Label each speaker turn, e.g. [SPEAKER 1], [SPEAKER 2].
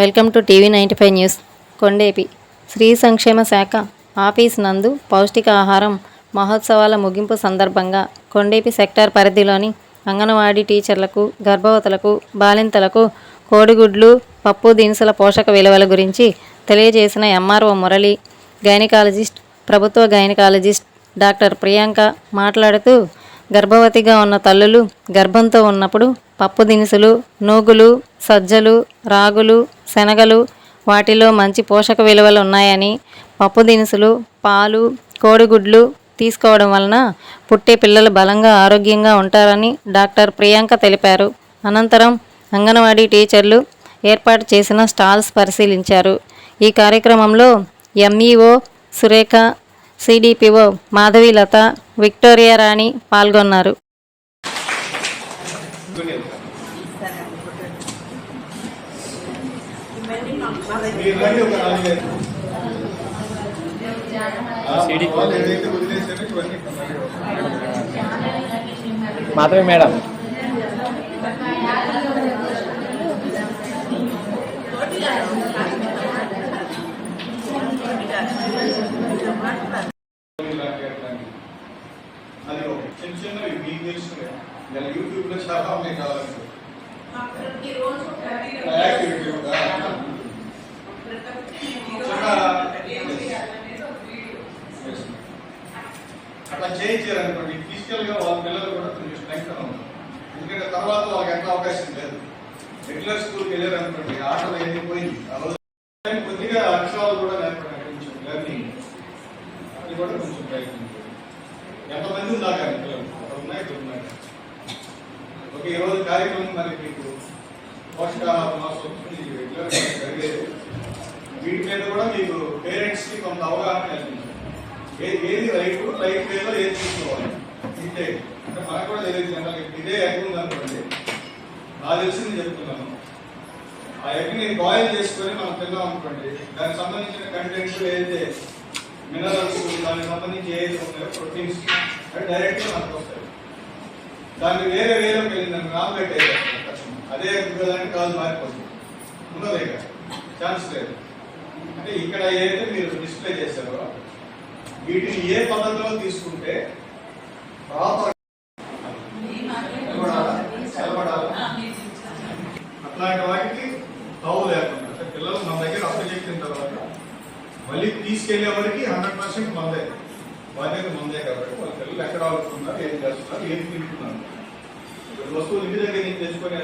[SPEAKER 1] Welcome to TV ninety five news. Kondepi. స్త్రీ సంక్షేమ శాఖ ఆఫీస్ నందు పౌష్టిక ఆహారం మహోత్సవాల ముగింపు సందర్భంగా కొండేపి సెక్టార్ పరిధిలోని అంగన్వాడీ టీచర్లకు గర్భవతులకు బాలింతలకు కోడిగుడ్లు పప్పు దినుసుల పోషక విలువల గురించి తెలియజేసిన ఎంఆర్ఓ మురళి గైనకాలజిస్ట్ ప్రభుత్వ గైనకాలజిస్ట్ డాక్టర్ ప్రియాంక మాట్లాడుతూ గర్భవతిగా ఉన్న తల్లులు గర్భంతో ఉన్నప్పుడు పప్పు దినుసులు నూగులు సజ్జలు రాగులు శనగలు వాటిలో మంచి పోషక విలువలు ఉన్నాయని పప్పు దినుసులు పాలు కోడిగుడ్లు తీసుకోవడం వలన పుట్టే పిల్లలు బలంగా ఆరోగ్యంగా ఉంటారని డాక్టర్ ప్రియాంక తెలిపారు. అనంతరం అంగన్వాడీ టీచర్లు ఏర్పాటు చేసిన స్టాల్స్ పరిశీలించారు. ఈ కార్యక్రమంలో MEO Surekha CDPO Madhavilatha Victoria Rani పాల్గొన్నారు.
[SPEAKER 2] మాధవి మేడం ఒక నాలుగు ఐదు. వాళ్ళు ఏదైతే వదిలేసారో ఇవన్నీ
[SPEAKER 3] మాధవి మేడం
[SPEAKER 2] ఇలాంటి అట్లాంటి. అది ఒక చిన్న చిన్నవి మీకు తెలుసుకునే ఇలా యూట్యూబ్లో చాలా ఉన్నాయి కావాలంటే. యాక్టివిటీ. అట్లా చేయించారనుకోండి ఫిజికల్గా వాళ్ళ పిల్లలు కూడా కొంచెం స్ట్రెంగ్త్ ఉంటారు ఎందుకంటే తర్వాత వాళ్ళకి ఎంత అవకాశం లేదు. రెగ్యులర్ స్కూల్కి వెళ్ళారు అనుకోండి ఆటలు ఏది పోయింది. ఆ రోజు కొద్దిగా అక్షరాలు కూడా నేర్పడానికి కొంచెం లెర్నింగ్ అది కూడా కొంచెం ప్రయత్నం. ఎంతమంది ఉన్నారు కానీ అక్కడ ఉన్నాయి ఇక్కడ ఉన్నాయి ఒక ఈరోజు కార్యక్రమం మరి మీకు పోషకాహార మాసం రెగ్యులర్ జరిగేది? వీటి మీద కూడా మీకు పేరెంట్స్కి కొంత అవగాహన కల్పించాలి ఏది ఏది రైట్ రైట్ వేలో ఏది తీసుకోవాలి? ఇంతే. అంటే మనకు కూడా తెలియదు జనరల్ ఇదే ఎగ్ ఉంది అనుకోండి నాకు తెలిసింది చెప్తున్నాను. ఆ ఎగ్ని బాయిల్ చేసుకొని మనం తిన్నాం అనుకోండి దానికి సంబంధించిన కంటెంట్ ఏదైతే మినరల్స్ దానికి సంబంధించి ఏదైతే ఉన్నాయో ప్రోటీన్స్ అవి డైరెక్ట్గా మనకు వస్తాయి దాన్ని వేరే వేలోకి వెళ్ళిందని ఆమ్లెట్ వేసేస్తాం అదే దానికి కాదు మారిపోతుంది ఉండదు ఇక ఛాన్స్ లేదు అంటే ఇక్కడ ఏదైతే మీరు డిస్ప్లే చేశారో వీటిని ఏ పద్ధతిలో తీసుకుంటే ప్రాపర్ అట్లాంటి వాటికి తావు లేకుండా అంటే పిల్లలు మన దగ్గర అప్పచెప్పిన తర్వాత మళ్ళీ తీసుకెళ్ళే వరకు హండ్రెడ్ పర్సెంట్ మందే. బాధ్యత మందే కాబట్టి వాళ్ళ పిల్లలు ఎక్కడ ఆడుతున్నారు ఏం చేస్తున్నారు ఏం తింటున్నారు. వస్తువులు ఇంటి దగ్గర నుంచి తెచ్చుకొని